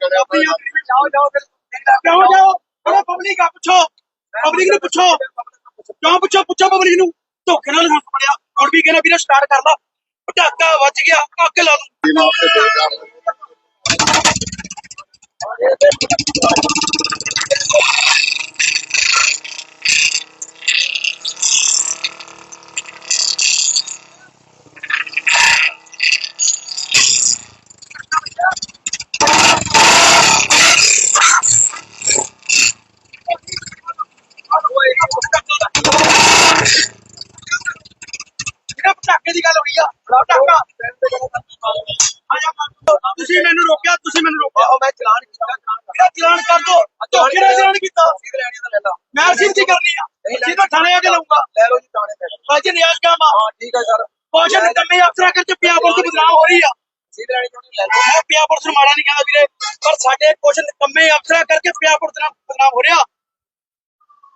ਜਾਓ ਫਿਰ ਕਿਉਂ ਜਾਓ ਉਹ ਪਬਲਿਕ ਆ, ਪੁੱਛੋ। ਪਬਲਿਕ ਨੂੰ ਪੁੱਛੋ। ਕਿਉਂ ਪੁੱਛੋ? ਪੁੱਛੋ ਪਬਲਿਕ ਨੂੰ। ਧੋਖੇ ਨਾਲ ਹੱਥ ਫੜਿਆ ਹੁਣ ਵੀ ਕਹਿੰਦਾ, ਵੀਰੇ ਸਟਾਰਟ ਕਰ ਲਾ। ਪਟਾਕਾ ਵੱਜ ਗਿਆ। ਅੱਗ ਲਾ ਦੂੰ। ਜਿਹੜਾ ਪਟਾਕੇ ਦੀ ਗੱਲ ਹੋਈ ਆ ਪਟਾਕਾ। ਆ ਜਾ ਤੁਸੀਂ ਮੈਨੂੰ ਰੋਕਿਆ ਤੁਸੀਂ ਮੈਨੂੰ ਰੋਕਿਆ। ਮੈਂ ਚਲਾਨ ਕੀਤਾ ਮੇਰਾ ਚਲਾਨ ਕਰ ਦੋ। ਧੋਖੇ ਨਾਲ ਚਲਾਨ ਕੀਤਾ। ਸਿੱਧ ਲੈਣੀ ਤਾਂ ਲੈ ਲਾ। ਮੈਂ ਸਿਰ ਕੀ ਕਰਨੀ ਆ। ਸਿੱਧਾ ਥਾਣੇ ਆ ਕੇ ਲਾਉਂਗਾ ਲੈ ਲਓ ਜੀ ਥਾਣੇ ਤੇ। ਅੱਜ ਨਿਆਜ਼ ਕੰਮ ਆ। ਹਾਂ ਠੀਕ ਹੈ ਸਰ। ਪੋਸ਼ਨ ਕੰਮੇ ਅਫਸਰਾਂ ਕਰਕੇ ਪਿਆਪੁਰ ਤੋਂ ਬਦਨਾਮ ਹੋ ਰਹੀ ਆ। ਨੂੰ ਮਾੜਾ ਨਹੀਂ ਕਹਿੰਦਾ ਵੀਰੇ ਪਰ ਸਾਡੇ ਕੁਝ ਕੰਮੇ ਅਫਸਰਾਂ ਕਰਕੇ ਦੇ ਨਾਲ ਬਦਨਾਮ ਹੋ ਰਿਹਾ।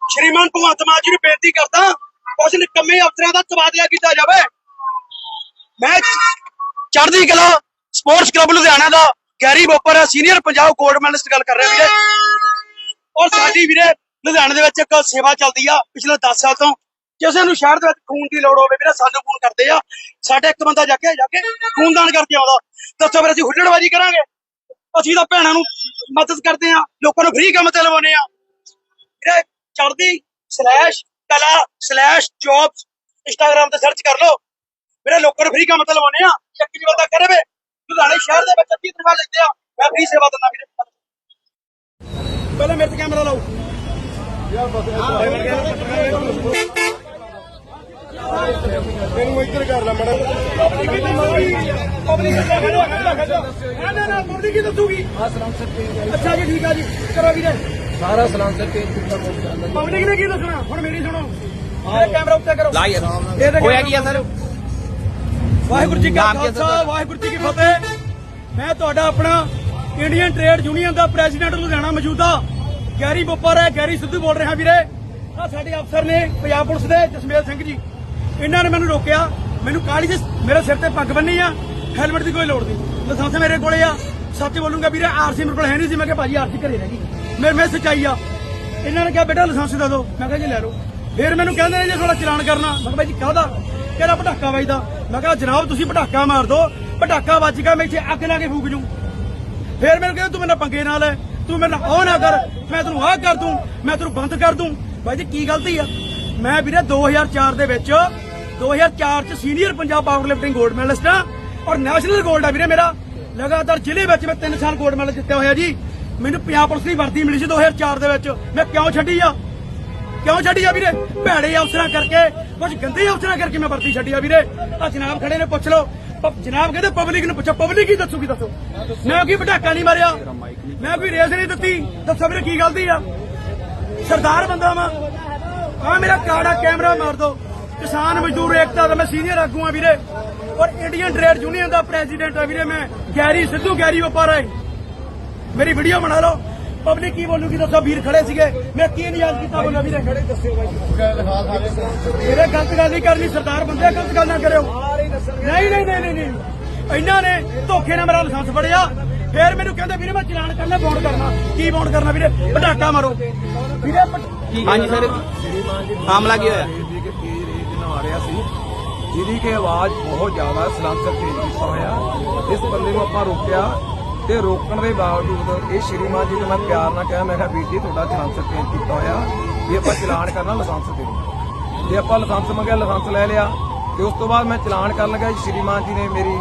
ਸ਼੍ਰੀਮਾਨ ਭਗਵੰਤ ਮਾਨ ਜੀ ਨੂੰ ਬੇਨਤੀ ਕਰਦਾ ਕੁਝ ਕੰਮੇ ਅਫਸਰਾਂ ਦਾ ਤਬਾਦਲਾ ਕੀਤਾ ਜਾਵੇ। ਮੈਂ ਚੜ੍ਹਦੀ ਕਲਾ ਸਪੋਰਟਸ ਕਲੱਬ ਲੁਧਿਆਣਾ ਦਾ Gary Bopar, senior Punjab gold medalist ਗੱਲ ਕਰ ਰਿਹਾ ਵੀਰੇ। ਔਰ ਸਾਡੀ ਵੀਰੇ, ਲੁਧਿਆਣੇ ਦੇ ਵਿੱਚ ਇੱਕ ਸੇਵਾ ਚੱਲਦੀ ਆ ਪਿਛਲੇ 10 ਸਾਲ ਤੋਂ। ਕਿਸੇ ਨੂੰ ਸ਼ਹਿਰ ਦੇ ਵਿੱਚ ਖੂਨ ਦੀ ਲੋੜ ਹੋਵੇ ਵੀਰੇ, ਸਾਨੂੰ ਫੋਨ ਕਰਦੇ ਆ। ਸਾਡੇ ਇੱਕ ਬੰਦਾ ਜਾ ਕੇ ਜਾ ਕੇ ਖੂਨਦਾਨ ਕਰਕੇ ਆਉਂਦਾ। ਦੱਸੋ ਫਿਰ ਅਸੀਂ ਹੁੱਲੜਬਾਜੀ ਕਰਾਂਗੇ? ਅਸੀਂ ਤਾਂ ਭੈਣਾਂ ਨੂੰ ਮਦਦ ਕਰਦੇ ਆ, ਲੋਕਾਂ ਨੂੰ ਫ੍ਰੀ ਕੰਮ ਤੇ ਲਵਾਉਨੇ ਆ। ਵੀਰੇ, Chardi slash Kala slash jobs Instagram ਤੇ ਸਰਚ ਕਰ ਲਓ ਵੀਰੇ ਲੋਕਾਂ ਨੂੰ ਫ੍ਰੀ ਕੰਮ ਤੇ ਲਵਾਉਨੇ ਆ ਚੱਕੀ ਜੀ ਬੰਦਾ ਕਰੇ ਵੇ ਲੁਧਿਆਣੇ ਸ਼ਹਿਰ ਦੇ ਵਿੱਚ 30 ਤਨਖਾਹ ਲੈਂਦੇ ਆ ਮੈਂ ਫ੍ਰੀ ਸੇਵਾ ਦਿੰਦਾ ਵੀਰੇ ਪਹਿਲਾਂ ਮੇਰੇ ਤੇ ਕੈਮਰਾ ਲਾਓ ਤੈਨੂੰ ਇੱਧਰ ਕਰ ਲੈ ਮੜਾ ਪਬਲਿਕ ਨਾ ਨਾ ਨਾ ਪਬਲਿਕ ਕੀ ਦੱਸੂਗੀ ਅੱਛਾ ਜੀ ਠੀਕ ਆ ਜੀ ਕਰੋ ਵੀਰੇ ਸਾਰਾ ਸਲਾਮ ਸਰ ਕੇ ਕਿੰਨਾ ਮੋਟ ਜਾਂਦਾ ਪਬਲਿਕ ਨੇ ਕੀ ਦੱਸਣਾ? ਹੁਣ ਮੇਰੀ ਸੁਣੋ। ਇਹ ਕੈਮਰਾ ਉੱਤੇ ਕਰੋ। ਲਾ ਯਾਰ ਇਹ ਦੇਖੋ ਹੋਇਆ ਕੀ ਆ ਸਰ? ਵਾਹਿਗੁਰੂ ਜੀ ਕਾ ਖਾਲਸਾ? ਵਾਹਿਗੁਰੂ ਜੀ ਕੀ ਫਤਿਹ। ਮੈਂ ਤੁਹਾਡਾ ਆਪਣਾ ਇੰਡੀਅਨ ਟ੍ਰੇਡ ਯੂਨੀਅਨ ਦਾ ਪ੍ਰੈਜ਼ੀਡੈਂਟ ਲੁਧਿਆਣਾ ਮੌਜੂਦਾ। ਗੈਰੀ ਬੋਪਰ ਹੈ ਗੈਰੀ ਸਿੱਧੂ ਬੋਲ ਰਿਹਾ ਵੀਰੇ। ਆ ਸਾਡੇ ਅਫਸਰ ਨੇ ਪੰਜਾਬ ਪੁਲਿਸ ਦੇ ਜਸਮੇਲ ਸਿੰਘ ਜੀ। ਇਹਨਾਂ ਨੇ ਮੈਨੂੰ ਰੋਕਿਆ। ਮੈਨੂੰ ਕਾਲੀ ਦੇ ਮੇਰੇ ਸਿਰ ਤੇ ਪੱਗ ਬੰਨੀ ਆ। ਹੈਲਮਟ ਦੀ ਕੋਈ ਲੋੜ ਨਹੀਂ। ਲਾਇਸੈਂਸ ਮੇਰੇ ਕੋਲੇ ਆ। ਸੱਚ ਬੋਲੂੰਗਾ ਵੀਰੇ ਆਰਸੀ ਮੇਰੇ ਕੋਲ ਹੈ ਨਹੀਂ ਸੀ। ਮੈਂ ਕਿਹਾ ਭਾਜੀ ਆਰਸੀ ਘਰੇ ਰਹਿ ਗਈ। ਮੇਰੇ ਮੈਂ ਸਚਾਈ ਆ। ਇਹਨਾਂ ਨੇ ਕਿਹਾ, ਬੇਟਾ, ਲਾਇਸੈਂਸ ਦੇ ਦਿਓ। ਮੈਂ ਕਿਹਾ, ਜੀ ਲੈ ਲਓ। ਫਿਰ ਮੈਨੂੰ ਕਹਿੰਦੇ ਨੇ, ਜੀ ਥੋੜਾ ਚਲਾਨ ਕਰਨਾ। ਮੈਂ ਕਿਹਾ ਜੀ, ਕਾਹਦਾ? ਕਿਹੜਾ ਪਟਾਕਾ ਵੱਜਦਾ। ਮੈਂ ਕਿਹਾ, ਜਨਾਬ, ਤੁਸੀਂ ਪਟਾਕਾ ਮਾਰ ਦਿਓ ਪਟਾਕਾ ਵੱਜ ਗਿਆ, ਮੈਂ ਇੱਥੇ ਅੱਗ ਲਾ ਕੇ ਫੂਕ ਜੂ। ਫਿਰ ਮੈਨੂੰ ਕਹਿੰਦੇ, ਤੂੰ ਮੇਰੇ ਪੰਗੇ ਨਾਲ ਤੂੰ ਮੇਰੇ ਨਾਲ ਉਹ ਨਾ ਕਰ। ਮੈਂ ਤੈਨੂੰ ਆਹ ਕਰ ਦੂੰ। ਮੈਂ ਤੈਨੂੰ ਬੰਦ ਕਰ ਦੂੰ। ਬਾਈ ਜੀ, ਕੀ ਗਲਤੀ ਆ? ਮੈਂ ਵੀਰੇ 2004 ਦੇ ਵਿੱਚ 2004 ਚ senior Punjab power lifting gold medalist ਆ ਔਰ ਨੈਸ਼ਨਲ ਗੋਲਡ ਆ ਵੀਰੇ ਮੇਰਾ। ਲਗਾਤਾਰ ਜ਼ਿਲ੍ਹੇ ਵਿੱਚ ਮੈਂ 3 ਸਾਲ ਗੋਲਡ ਮੈਡਲ ਜਿੱਤਿਆ ਹੋਇਆ ਜੀ। ਮੈਨੂੰ ਪੰਜਾਬ ਪੁਲਿਸ ਦੀ ਵਰਦੀ ਮਿਲੀ ਸੀ 2004 ਦੇ ਵਿੱਚ। ਮੈਂ ਕਿਉਂ ਛੱਡੀ ਆ? ਕਿਉਂ ਛੱਡੀ ਆ ਵੀਰੇ? ਭੈੜੇ ਅਫਸਰਾਂ ਕਰਕੇ ਕੁਝ ਗੰਦੇ ਅਫਸਰਾਂ ਕਰਕੇ ਮੈਂ ਵਰਤੀ ਛੱਡੀ ਆ ਵੀਰੇ। ਆ ਜਨਾਬ ਖੜੇ ਨੇ, ਪੁੱਛ ਲਓ। ਜਨਾਬ ਕਹਿੰਦੇ ਪਬਲਿਕ ਨੂੰ ਪੁੱਛੋ ਪਬਲਿਕ ਹੀ ਦੱਸੂਗੀ, ਦੱਸੋ। ਮੈਂ ਕੀ ਪਟਾਕਾ ਨਹੀਂ ਮਾਰਿਆ। ਮੈਂ ਕੋਈ ਰੇਸ ਨਹੀਂ ਦਿੱਤੀ। ਦੱਸੋ ਵੀਰੇ ਕੀ ਗਲਤੀ ਆ? ਸਰਦਾਰ ਬੰਦਾ ਵਾਂ। ਆ ਮੇਰਾ ਕਾੜਾ ਕੈਮਰਾ ਮਾਰ ਦੋ। ਕਿਸਾਨ ਮਜ਼ਦੂਰ ਏਕਤਾ ਦਾ ਮੈਂ ਸੀਨੀਅਰ ਆਗੂ ਆ ਵੀਰੇ। ਔਰ ਇੰਡੀਅਨ ਟ੍ਰੇਡ ਯੂਨੀਅਨ ਦਾ ਪ੍ਰੈਜ਼ੀਡੈਂਟ ਆ ਵੀਰੇ ਮੈਂ। ਗੈਰੀ, ਸਿੱਧੂ ਗੈਰੀ ਵਪਾਰਾ ਹੈ ਮੇਰੀ ਵੀਡੀਓ ਬਣਾ ਲਓ। ਪਬਲਿਕ ਕੀ ਬੋਲੂਗੀ ਦੱਸੋ? ਵੀਰ ਖੜੇ ਸੀਗੇ। ਮੈਂ ਕੀ ਨਿਯਾਜ਼ ਕੀਤਾ ਬੋਲਿਆ ਵੀਰੇ। ਖੜੇ ਦੱਸਿਓ ਮੇਰੇ ਗਲਤ ਗੱਲ ਨਹੀਂ ਕਰਨੀ ਸਰਦਾਰ ਬੰਦੇ ਗਲਤ ਗੱਲ ਨਾ ਕਰਿਓ। ਨਹੀਂ ਨਹੀਂ ਨਹੀਂ ਨਹੀਂ ਨਹੀਂ। ਇਹਨਾਂ ਨੇ ਧੋਖੇ ਨਾਲ ਮੇਰਾ ਲਾਇਸੈਂਸ ਫੜਿਆ। ਫੇਰ ਮੈਨੂੰ ਕਹਿੰਦੇ ਵੀਰੇ ਮੈਂ ਚਲਾਨ ਕਰਨਾ ਬੌਂਡ ਕਰਨਾ। ਕੀ ਬੌਂਡ ਕਰਨਾ ਵੀਰੇ? ਪਟਾਕਾ ਮਾਰੋ। ਵੀਰੇ ਹਾਂਜੀ ਸਰ। ਮਾਮਲਾ ਕੀ ਹੋਇਆ? ਆ ਰਿਹਾ ਸੀ। ਜਿਹਦੀ ਕਿ ਆਵਾਜ਼ ਬਹੁਤ ਜ਼ਿਆਦਾ ਸਲਾਂਸਰ ਤੇਜ਼ ਕੀਤਾ ਹੋਇਆ। ਇਸ ਬੰਦੇ ਨੂੰ ਆਪਾਂ ਰੋਕਿਆ। ਤੇ ਰੋਕਣ ਦੇ ਬਾਵਜੂਦ ਇਹ ਸ਼੍ਰੀਮਾਨ ਜੀ ਨੂੰ ਮੈਂ ਪਿਆਰ ਨਾਲ ਕਿਹਾ, ਮੈਂ ਕਿਹਾ, ਵੀਰ ਜੀ, ਤੁਹਾਡਾ ਸਲਾਂਸਰ ਤੇਜ਼ ਕੀਤਾ ਹੋਇਆ। ਵੀ ਆਪਾਂ ਚਲਾਨ ਕਰਨਾ ਲਾਇਸੈਂਸ ਦੇ ਦਿਓ। ਤੇ ਆਪਾਂ ਲਾਇਸੈਂਸ ਮੰਗਿਆ ਲਾਇਸੈਂਸ ਲੈ ਲਿਆ। ਤੇ ਉਸ ਤੋਂ ਬਾਅਦ ਮੈਂ ਚਲਾਨ ਕਰਨ ਲੱਗਾ ਜੀ ਸ਼੍ਰੀਮਾਨ ਜੀ ਨੇ ਮੇਰੀ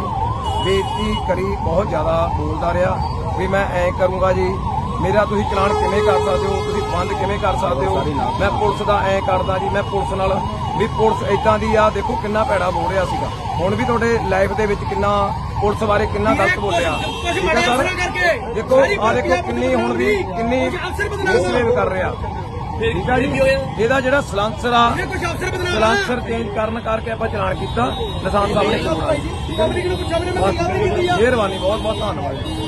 ਬੇਇੱਜ਼ਤੀ ਕਰੀ, ਬਹੁਤ ਜ਼ਿਆਦਾ ਬੋਲਦਾ ਰਿਹਾ। ਵੀ ਮੈਂ ਐਂ ਕਰੂੰਗਾ ਜੀ ਮੇਰਾ ਤੁਸੀਂ ਚਲਾਨ ਕਿਵੇਂ ਕਰ ਸਕਦੇ ਹੋ ਤੁਸੀਂ ਬੰਦ ਕਿਵੇਂ ਕਰ ਸਕਦੇ ਹੋ ਮੈਂ ਪੁਲਿਸ ਦਾ ਐਂ ਕਰਦਾ ਜੀ ਮੈਂ ਪੁਲਿਸ ਨਾਲ ਵੀ ਪੁਲਿਸ ਇਦਾਂ ਦੀ ਆ ਦੇਖੋ ਕਿੰਨਾ ਭੈੜਾ ਬੋਲ ਰਿਹਾ ਸੀਗਾ ਹੁਣ ਵੀ ਤੁਹਾਡੇ ਲਾਈਫ ਦੇ ਵਿੱਚ ਕਿੰਨਾ ਪੁਲਿਸ ਬਾਰੇ ਕਿੰਨਾ ਗਲਤ ਬੋਲਿਆ ਠੀਕ ਹੈ ਸਰ ਦੇਖੋ ਆ ਦੇਖੋ ਕਿੰਨੀ ਹੁਣ ਵੀ ਕਿੰਨੀ ਕੁਝ ਅਫਸਰ ਬਦਨਾਮ ਮਿਸਬਿਹੇਵ ਕਰ ਰਿਹਾ ਠੀਕ ਹੈ ਜੀ ਇਹਦਾ ਜਿਹੜਾ ਸਲਾਂਸਰ ਆ ਸਲਾਂਸਰ ਚੇਂਜ ਕਰਨ ਕਰਕੇ ਆਪਾਂ ਚਲਾਨ ਕੀਤਾ ਨਿਸ਼ਾਨ ਸਾਹਿਬ ਨੇ ਠੀਕ ਹੈ ਮਿਹਰਬਾਨੀ ਬਹੁਤ ਬਹੁਤ ਧੰਨਵਾਦ ਜੀ